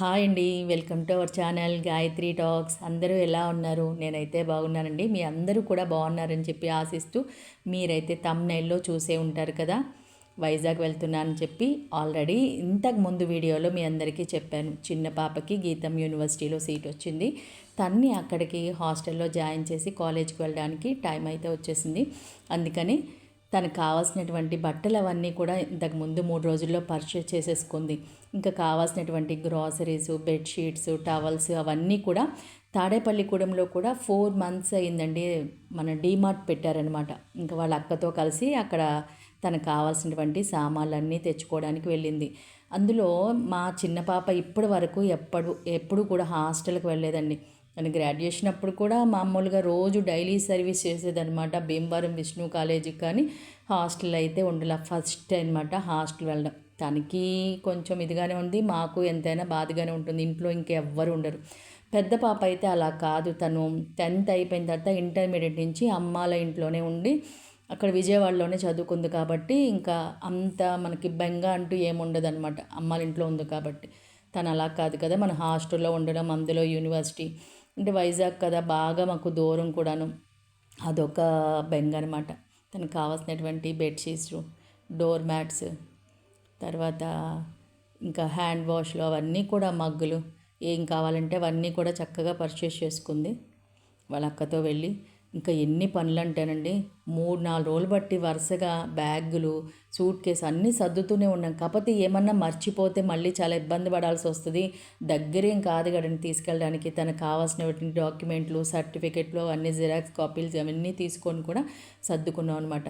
Hi అండి welcome to our channel Gayatri talks. అందరూ ఎలా ఉన్నారు? నేనైతే బాగున్నానండి. మీ అందరూ కూడా బాగున్నారని చెప్పి ఆశిస్తూ మీరైతే తమ్నైల్లో చూసే ఉంటారు కదా? వైజాగ్ వెళ్తున్నానని చెప్పి ఆల్రెడీ ఇంతకు ముందు వీడియోలో మీ అందరికీ చెప్పాను. చిన్న పాపకి గీతం యూనివర్సిటీలో సీట్ వచ్చింది. తన్ని అక్కడికి హాస్టల్లో జాయిన్ చేసి కాలేజ్కి వెళ్ళడానికి టైం అయితే వచ్చేసింది. అందుకని తనకు కావాల్సినటువంటి బట్టలు అవన్నీ కూడా ఇంతకు ముందు మూడు రోజుల్లో పర్చేస్ చేసేసుకుంది. ఇంకా కావాల్సినటువంటి గ్రాసరీస్ బెడ్షీట్స్ టవల్స్ అవన్నీ కూడా తాడేపల్లిగూడెంలో కూడా ఫోర్ మంత్స్ అయిందండి మన డీమార్ట్ పెట్టారనమాట ఇంకా వాళ్ళ అక్కతో కలిసి అక్కడ తనకు కావాల్సినటువంటి సామాన్లన్నీ తెచ్చుకోవడానికి వెళ్ళింది. అందులో మా చిన్న పాప ఇప్పటి వరకు ఎప్పుడు ఎప్పుడు కూడా హాస్టల్కి వెళ్ళలేదండి. నేను గ్రాడ్యుయేషన్ అప్పుడు కూడా మామూలుగా రోజు డైలీ సర్వీస్ చేసేదనమాట భీమవరం విష్ణు కాలేజీకి కానీ హాస్టల్ అయితే ఉండలే. ఫస్ట్ అనమాట హాస్టల్ వెళ్ళడం. తనకి కొంచెం ఇదిగానే ఉంది. మాకు ఎంతైనా బాధగానే ఉంటుంది. ఇంట్లో ఇంకెవ్వరు ఉండరు. పెద్ద పాప అయితే అలా కాదు తను. టెన్త్ అయిపోయిన తర్వాత ఇంటర్మీడియట్ నుంచి అమ్మాల ఇంట్లోనే ఉండి అక్కడ విజయవాడలోనే చదువుకుంది కాబట్టి ఇంకా అంత మనకి బెంగ అంటూ ఏముండదు అనమాట అమ్మాల ఇంట్లో ఉంది కాబట్టి. తను అలా కాదు కదా. మన హాస్టల్లో ఉండడం అందులో యూనివర్సిటీ అంటే వైజాగ్ కదా బాగా మాకు దూరం కూడాను. అదొక బెంగ అనమాట తనకు కావాల్సినటువంటి బెడ్షీట్స్ డోర్ మ్యాట్స్ తర్వాత ఇంకా హ్యాండ్ వాష్లు అవన్నీ కూడా మగ్గులు. ఏం కావాలంటే అవన్నీ కూడా చక్కగా పర్చేస్ చేసుకుంది. వాళ్ళ అక్కతో వెళ్ళి ఇంకా ఎన్ని పనులు అంటేనండి మూడు నాలుగు రోజులు బట్టి వరుసగా బ్యాగులు సూట్ కేసు అన్నీ సర్దుతూనే ఉన్నాం. కాకపోతే ఏమన్నా మర్చిపోతే మళ్ళీ చాలా ఇబ్బంది పడాల్సి వస్తుంది. దగ్గరేం కాదు కదండి తీసుకెళ్ళడానికి. తనకు కావాల్సినటువంటి డాక్యుమెంట్లు సర్టిఫికెట్లు అన్ని జిరాక్స్ కాపీలు అవన్నీ తీసుకొని కూడా సర్దుకున్నాం అనమాట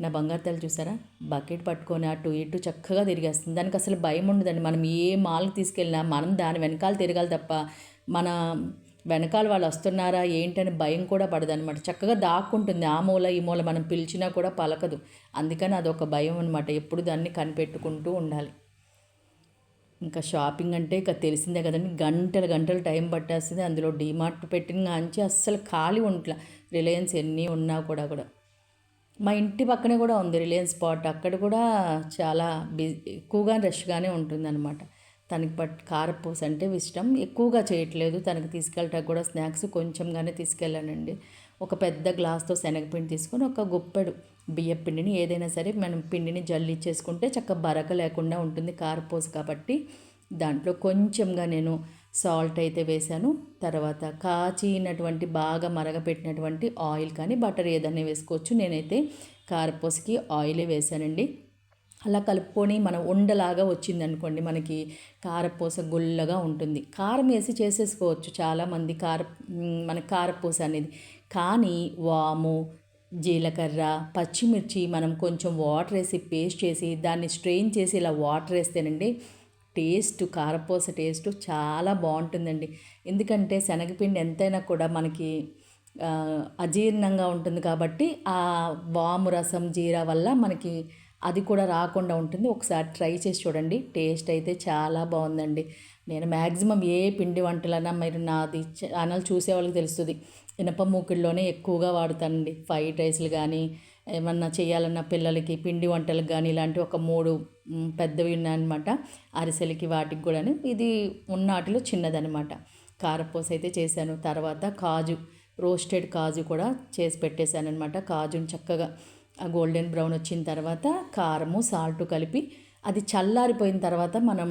నా బంగారు తల్లి చూసారా? బకెట్ పట్టుకొని అటు ఇటు చక్కగా తిరిగేస్తుంది. దానికి అసలు భయం ఉండదండి. మనం ఏ మాల్కి తీసుకెళ్ళినా మనం దాని వెనకాల తిరగాలి తప్ప మన వెనకాల వాళ్ళు వస్తున్నారా ఏంటని భయం కూడా పడదనమాట చక్కగా దాక్కుంటుంది. ఆ మూల ఈ మూల మనం పిలిచినా కూడా పలకదు. అందుకని అదొక భయం అనమాట ఎప్పుడు దాన్ని కనిపెట్టుకుంటూ ఉండాలి. ఇంకా షాపింగ్ అంటే ఇక తెలిసిందే కదండి. గంటలు గంటలు టైం పట్టేస్తుంది. అందులో డీమార్ట్ పెట్టిన కాంచి అస్సలు ఖాళీ ఉంట్లా. రిలయన్స్ ఎన్ని ఉన్నా కూడా కూడా. మా ఇంటి పక్కనే కూడా ఉంది రిలయన్స్ స్పాట్. అక్కడ కూడా చాలా బిజీ ఎక్కువగా రష్గానే ఉంటుందన్నమాట. తనకి పట్ కారపూస అంటే ఇష్టం. ఎక్కువగా చేయట్లేదు. తనకి తీసుకెళ్ళటానికి కూడా స్నాక్స్ కొంచెంగానే తీసుకెళ్ళానండి. ఒక పెద్ద గ్లాస్తో శనగపిండి తీసుకొని ఒక గుప్పెడు బియ్య పిండిని ఏదైనా సరే మనం పిండిని జల్లిచ్చేసుకుంటే చక్క బరక లేకుండా ఉంటుంది కారపూస కాబట్టి. దాంట్లో కొంచెంగా నేను సాల్ట్ అయితే వేశాను. తర్వాత కాచినటువంటి బాగా మరగపెట్టినటువంటి ఆయిల్ కానీ బటర్ ఏదైనా వేసుకోవచ్చు. నేనైతే కారపూసకి ఆయిలే వేశానండి. అలా కలుపుకొని మనం ఉండలాగా వచ్చింది అనుకోండి మనకి కారపూస గుల్లగా ఉంటుంది. కారం వేసి చేసేసుకోవచ్చు చాలామంది కార మన కారపూస అనేది. కానీ వాము జీలకర్ర పచ్చిమిర్చి మనం కొంచెం వాటర్ వేసి పేస్ట్ చేసి దాన్ని స్ట్రెయిన్ చేసి ఇలా వాటర్ వేస్తేనండి టేస్ట్ కారపూస టేస్ట్ చాలా బాగుంటుందండి. ఎందుకంటే శనగపిండి ఎంతైనా కూడా మనకి అజీర్ణంగా ఉంటుంది కాబట్టి ఆ వాము రసం జీరా వల్ల మనకి అది కూడా రాకుండా ఉంటుంది. ఒకసారి ట్రై చేసి చూడండి. టేస్ట్ అయితే చాలా బాగుందండి. నేను మ్యాక్సిమం ఏ పిండి వంటలన్నా మీరు నాది ఛానల్ చూసే వాళ్ళకి తెలుస్తుంది. ఇనప మూకిడిలోనే ఎక్కువగా వాడుతానండి. ఫ్రైడ్ రైస్లు కానీ ఏమన్నా చేయాలన్నా పిల్లలకి పిండి వంటలకు కానీ ఇలాంటి ఒక మూడు పెద్దవి ఉన్నాయన్నమాట. అరిసెలకి వాటికి కూడా ఇది ఉన్నటిలో చిన్నదనమాట కారపూస అయితే చేశాను. తర్వాత కాజు రోస్టెడ్ కాజు కూడా చేసి పెట్టేశాను అనమాట కాజుని చక్కగా ఆ గోల్డెన్ బ్రౌన్ వచ్చిన తర్వాత కారము సాల్ట్ కలిపి అది చల్లారిపోయిన తర్వాత మనం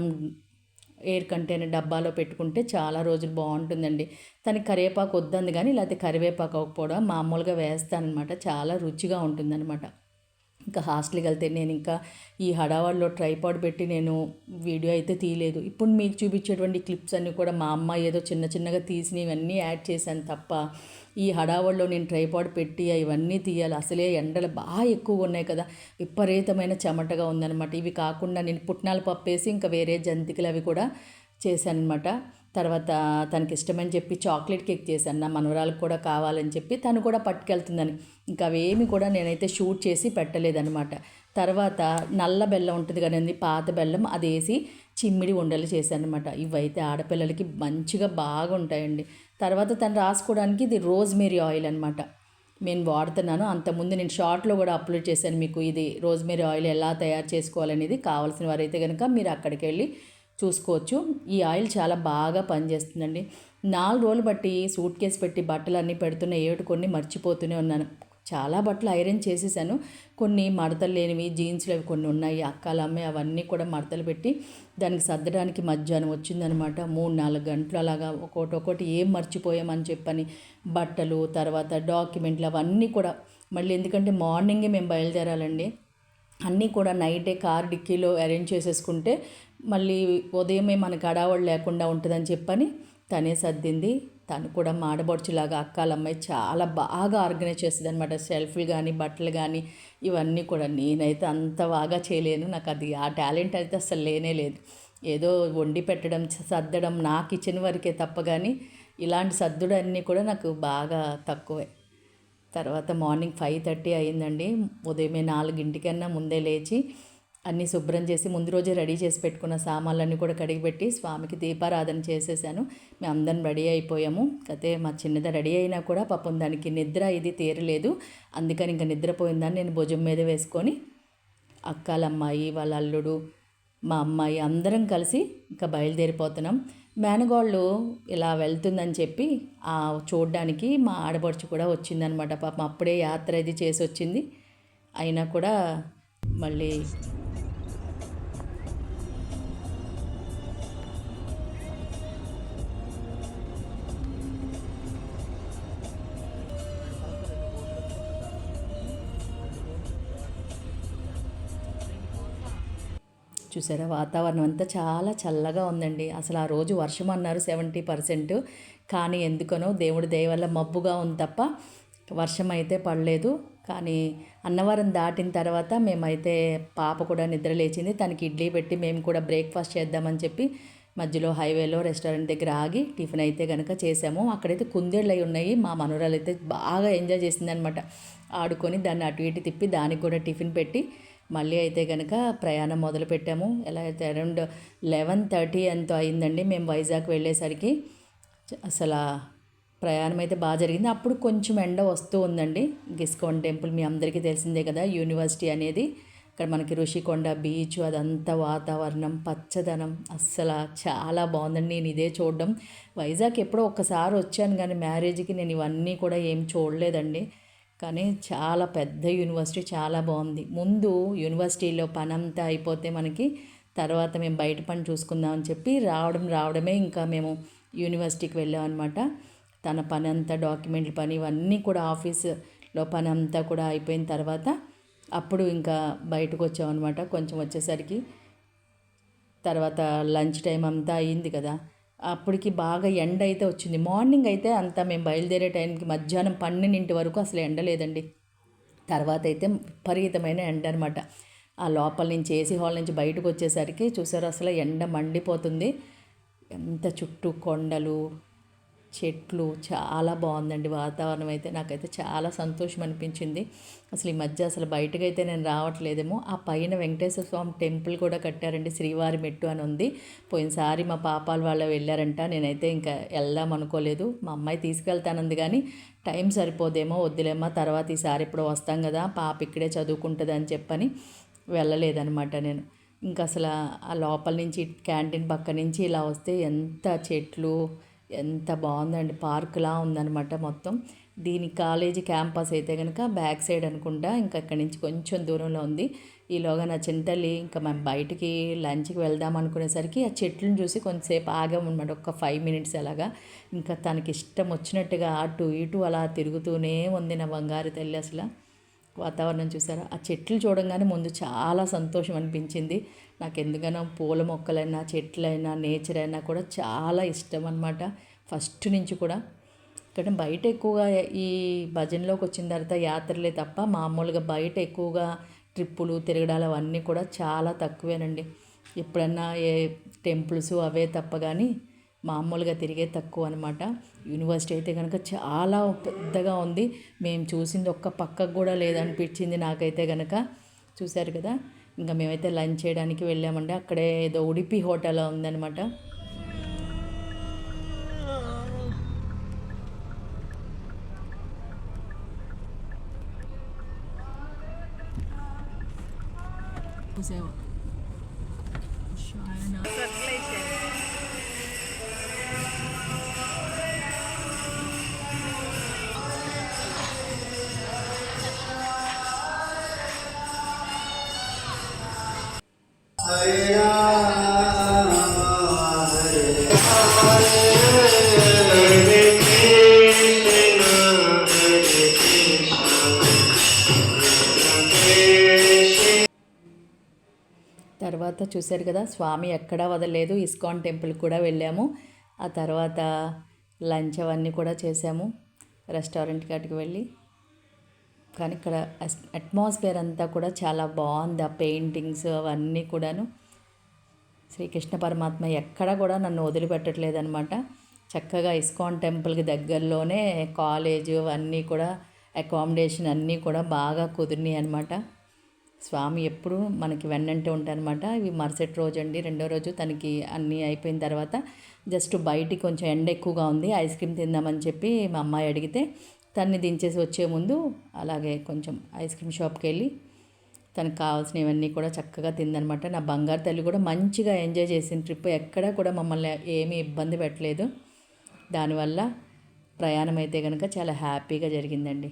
ఎయిర్ కంటైనర్ డబ్బాలో పెట్టుకుంటే చాలా రోజులు బాగుంటుందండి. తనకి కరివేపాకు వద్దంది కానీ లేకపోతే కరివేపాకు అవ్వకపోవడం మామూలుగా వేస్తానమాట చాలా రుచిగా ఉంటుందన్నమాట. ఇంకా హాస్టల్కి వెళ్తే నేను ఇంకా ఈ హడావాడిలో ట్రైపాడ్ పెట్టి నేను వీడియో అయితే తీయలేదు. ఇప్పుడు మీకు చూపించేటువంటి క్లిప్స్ అన్నీ కూడా మా అమ్మ ఏదో చిన్న చిన్నగా తీసినవి ఇవన్నీ యాడ్ చేశాను తప్ప ఈ హడావాడిలో నేను ట్రైపాడ్ పెట్టి ఇవన్నీ తీయాలి. అసలే ఎండలు బాగా ఎక్కువగా ఉన్నాయి కదా. విపరీతమైన చెమటగా ఉందన్నమాట. ఇవి కాకుండా నేను పుట్నాల పప్పు వేసి ఇంకా వేరే జంతికలు అవి కూడా చేశాను అనమాట తర్వాత తనకి ఇష్టమని చెప్పి చాక్లెట్ కేక్ చేశాను నా మనవరాలకు కూడా కావాలని చెప్పి తను కూడా పట్టుకెళ్తుందని. ఇంకా అవేమి కూడా నేనైతే షూట్ చేసి పెట్టలేదనమాట తర్వాత నల్ల బెల్లం ఉంటుంది కదండి పాత బెల్లం అది వేసి చిమ్మిడి ఉండలు చేశానమాట ఇవైతే ఆడపిల్లలకి మంచిగా బాగుంటాయండి. తర్వాత తను రాసుకోవడానికి ఇది రోజ్మేరీ ఆయిల్ అనమాట నేను వాడుతున్నాను. అంతకుముందు నేను షార్ట్లో కూడా అప్లోడ్ చేశాను మీకు ఇది. రోజ్మేరీ ఆయిల్ ఎలా తయారు చేసుకోవాలనేది కావాల్సిన వారైతే కనుక మీరు అక్కడికి వెళ్ళి చూసుకోవచ్చు. ఈ ఆయిల్ చాలా బాగా పనిచేస్తుందండి. నాలుగు రోజులు బట్టి సూట్ కేసు పెట్టి బట్టలు అన్నీ పెడుతున్న ఏడు కొన్ని మర్చిపోతూనే ఉన్నాను. చాలా బట్టలు ఐరన్ చేసేసాను. కొన్ని మడతలు లేనివి జీన్స్లు అవి కొన్ని ఉన్నాయి. అక్కలు అమ్మే అవన్నీ కూడా మడతలు పెట్టి దానికి సర్దడానికి మధ్యాహ్నం వచ్చిందనమాట. మూడు నాలుగు గంటలు అలాగా ఒకటి ఒకటి ఏం మర్చిపోయామని చెప్పని బట్టలు తర్వాత డాక్యుమెంట్లు అవన్నీ కూడా మళ్ళీ ఎందుకంటే మార్నింగే మేము బయలుదేరాలండి. అన్నీ కూడా నైటే కార్ డిక్కీలో అరేంజ్ చేసేసుకుంటే మళ్ళీ ఉదయమే మనకు అడావడి లేకుండా ఉంటుందని చెప్పని తనే సర్దింది. తను కూడా మాడబొడుచులాగా అక్కాల అమ్మాయి చాలా బాగా ఆర్గనైజ్ చేస్తుంది అనమాట సెల్ఫ్లు కానీ బట్టలు కానీ ఇవన్నీ కూడా నేనైతే అంత బాగా చేయలేను. నాకు అది ఆ టాలెంట్ అయితే అసలు లేనే లేదు. ఏదో వండి పెట్టడం సర్దడం నా కిచెన్ వరకే తప్ప కానీ ఇలాంటి సర్దుడు అన్నీ కూడా నాకు బాగా తక్కువే. తర్వాత మార్నింగ్ ఫైవ్ థర్టీ అయిందండి. ఉదయమే నాలుగింటికన్నా ముందే లేచి అన్నీ శుభ్రం చేసి ముందు రోజే రెడీ చేసి పెట్టుకున్న సామాన్లన్నీ కూడా కడిగిపెట్టి స్వామికి దీపారాధన చేసేసాను. మేము అందరం రెడీ అయిపోయాము. అయితే మా చిన్నది రెడీ అయినా కూడా పాపం దానికి నిద్ర ఇది తీరలేదు. అందుకని ఇంకా నిద్రపోయిందని నేను భుజం మీద వేసుకొని అక్కాల అమ్మాయి వాళ్ళ అల్లుడు మా అమ్మాయి అందరం కలిసి ఇంకా బయలుదేరిపోతున్నాం. మేనగోళ్ళు ఇలా వెళ్తుందని చెప్పి ఆ చూడడానికి మా ఆడపడుచు కూడా వచ్చిందనమాట. పాపం అప్పుడే యాత్ర ఇది చేసి వచ్చింది అయినా కూడా మళ్ళీ చూసారా? వాతావరణం అంతా చాలా చల్లగా ఉందండి. అసలు ఆ రోజు వర్షం అన్నారు సెవెంటీ పర్సెంట్. కానీ ఎందుకనో దేవుడి దయ వల్ల మబ్బుగా ఉంది తప్ప వర్షం అయితే పడలేదు. కానీ అన్నవరం దాటిన తర్వాత మేమైతే పాప కూడా నిద్ర లేచింది. తనకి ఇడ్లీ పెట్టి మేము కూడా బ్రేక్ఫాస్ట్ చేద్దామని చెప్పి మధ్యలో హైవేలో రెస్టారెంట్ దగ్గర ఆగి టిఫిన్ అయితే కనుక చేసాము. అక్కడైతే కుందేళ్ళు అయి ఉన్నాయి. మా మనవరాలు అయితే బాగా ఎంజాయ్ చేసిందనమాట ఆడుకొని దాన్ని అటు ఇటు తిప్పి దానికి కూడా టిఫిన్ పెట్టి మళ్ళీ అయితే కనుక ప్రయాణం మొదలు పెట్టాము ఎలా అయితే అరౌండ్ లెవెన్ థర్టీ ఎంతో అయిందండి మేము వైజాగ్ వెళ్ళేసరికి. అసలు ప్రయాణం అయితే బాగా జరిగింది. అప్పుడు కొంచెం ఎండ వస్తూ ఉందండి. గిస్కోన్ టెంపుల్ మీ అందరికీ తెలిసిందే కదా యూనివర్సిటీ అనేది. ఇక్కడ మనకి ఋషికొండ బీచ్ అదంతా వాతావరణం పచ్చదనం. అస్సలు చాలా బాగుందండి. నేను ఇదే చూడడం. వైజాగ్ ఎప్పుడో ఒక్కసారి వచ్చాను కానీ మ్యారేజ్కి నేను ఇవన్నీ కూడా ఏం చూడలేదండి. కానీ చాలా పెద్ద యూనివర్సిటీ చాలా బాగుంది. ముందు యూనివర్సిటీలో పని అంతా అయిపోతే మనకి తర్వాత మేము బయట పని చూసుకుందామని చెప్పి రావడం రావడమే ఇంకా మేము యూనివర్సిటీకి వెళ్ళామన్నమాట తన పని అంతా డాక్యుమెంట్ల పని ఇవన్నీ కూడా ఆఫీస్లో పని అంతా కూడా అయిపోయిన తర్వాత అప్పుడు ఇంకా బయటకు వచ్చామన్నమాట కొంచెం వచ్చేసరికి తర్వాత లంచ్ టైం అంతా అయింది కదా. అప్పటికి బాగా ఎండ అయితే వచ్చింది. మార్నింగ్ అయితే అంతా మేము బయలుదేరే టైంకి మధ్యాహ్నం పన్నెండింటి వరకు అసలు ఎండ లేదండి. తర్వాత అయితే విపరీతమైన ఎండ అనమాట ఆ లోపల నుంచి ఏసీ హాల్ నుంచి బయటకు వచ్చేసరికి చూసారు అసలు ఎండ మండిపోతుంది. ఎంత చుట్టూ కొండలు చెట్లు చాలా బాగుందండి వాతావరణం అయితే. నాకైతే చాలా సంతోషం అనిపించింది. అసలు ఈ మధ్య అసలు బయటకైతే నేను రావట్లేదేమో. ఆ పైన వెంకటేశ్వర స్వామి టెంపుల్ కూడా కట్టారండి శ్రీవారి మెట్టు అని ఉంది. పోయినసారి మా పాపాల వాళ్ళు వెళ్ళారంట. నేనైతే ఇంకా వెళ్దాం అనుకోలేదు. మా అమ్మాయి తీసుకెళ్తానంది కానీ టైం సరిపోదేమో వద్దులేమో తర్వాత ఈసారి ఇప్పుడు వస్తాం కదా పాప ఇక్కడే చదువుకుంటుంది అని చెప్పని వెళ్ళలేదనమాట నేను. ఇంకా అసలు ఆ లోపల నుంచి క్యాంటీన్ పక్క నుంచి ఇలా వస్తే ఎంత చెట్లు ఎంత బాగుందండి. పార్క్లా ఉందన్నమాట మొత్తం. దీని కాలేజీ క్యాంపస్ అయితే కనుక బ్యాక్ సైడ్ అనుకుంటా ఇంకా అక్కడి నుంచి కొంచెం దూరంలో ఉంది. ఈలోగా నా చింతల్లి ఇంకా మేము బయటికి లంచ్కి వెళ్దాం అనుకునేసరికి ఆ చెట్లను చూసి కొంతసేపు ఆగామన్నమాట. ఒక ఫైవ్ మినిట్స్ అలాగా. ఇంకా తనకి ఇష్టం వచ్చినట్టుగా అటు ఇటు అలా తిరుగుతూనే ఉంది నా బంగారు తల్లి అసలు. వాతావరణం చూసారా? ఆ చెట్లు చూడంగానే ముందు చాలా సంతోషం అనిపించింది. నాకు ఎందుకనో పూల మొక్కలైనా చెట్లైనా నేచర్ అయినా కూడా చాలా ఇష్టం అనమాట ఫస్ట్ నుంచి కూడా. ఇక్కడ బయట ఎక్కువగా ఈ భజనలోకి వచ్చిన తర్వాత యాత్రలే తప్ప మామూలుగా బయట ఎక్కువగా ట్రిప్పులు తిరగడాలు అవన్నీ కూడా చాలా తక్కువేనండి. ఎప్పుడన్నా ఏ టెంపుల్స్ అవే తప్ప కానీ మామూలుగా తిరిగే తక్కువ అనమాట యూనివర్సిటీ అయితే కనుక చాలా పెద్దగా ఉంది. మేము చూసింది ఒక్క పక్కకు కూడా లేదనిపించింది నాకైతే కనుక చూశారు కదా? ఇంకా మేమైతే లంచ్ చేయడానికి వెళ్ళామండి. అక్కడే ఏదో ఉడిపి హోటల్ ఉందనమాట తర్వాత చూశారు కదా స్వామి ఎక్కడా వదలలేదు. ఇస్కాన్ టెంపుల్ కూడా వెళ్ళాము. ఆ తర్వాత లంచ్ అవన్నీ కూడా చేసాము రెస్టారెంట్కి అటుకు వెళ్ళి. కానీ ఇక్కడ అట్మాస్ఫియర్ అంతా కూడా చాలా బాగుంది. ఆ పెయింటింగ్స్ అవన్నీ కూడాను. శ్రీకృష్ణ పరమాత్మ ఎక్కడ కూడా నన్ను వదిలిపెట్టట్లేదు అనమాట చక్కగా ఇస్కాన్ టెంపుల్కి దగ్గరలోనే కాలేజ్ అవన్నీ కూడా అకామిడేషన్ అన్నీ కూడా బాగా కుదిరినాయి అనమాట స్వామి ఎప్పుడు మనకి వెన్నంటే ఉంటారనమాట ఇవి మరుసటి రోజు అండి రెండో రోజు తనకి అన్నీ అయిపోయిన తర్వాత జస్ట్ బయటికి కొంచెం ఎండ ఎక్కువగా ఉంది. ఐస్ క్రీమ్ తిందామని చెప్పి మా అమ్మాయి అడిగితే తన్ని దించేసి వచ్చే ముందు అలాగే కొంచెం ఐస్ క్రీమ్ షాప్కి వెళ్ళి తనకు కావాల్సినవన్నీ కూడా చక్కగా తిందనమాట నా బంగారు తల్లి కూడా మంచిగా ఎంజాయ్ చేసిన ట్రిప్. ఎక్కడా కూడా మమ్మల్ని ఏమీ ఇబ్బంది పెట్టలేదు. దానివల్ల ప్రయాణం అయితే కనుక చాలా హ్యాపీగా జరిగిందండి.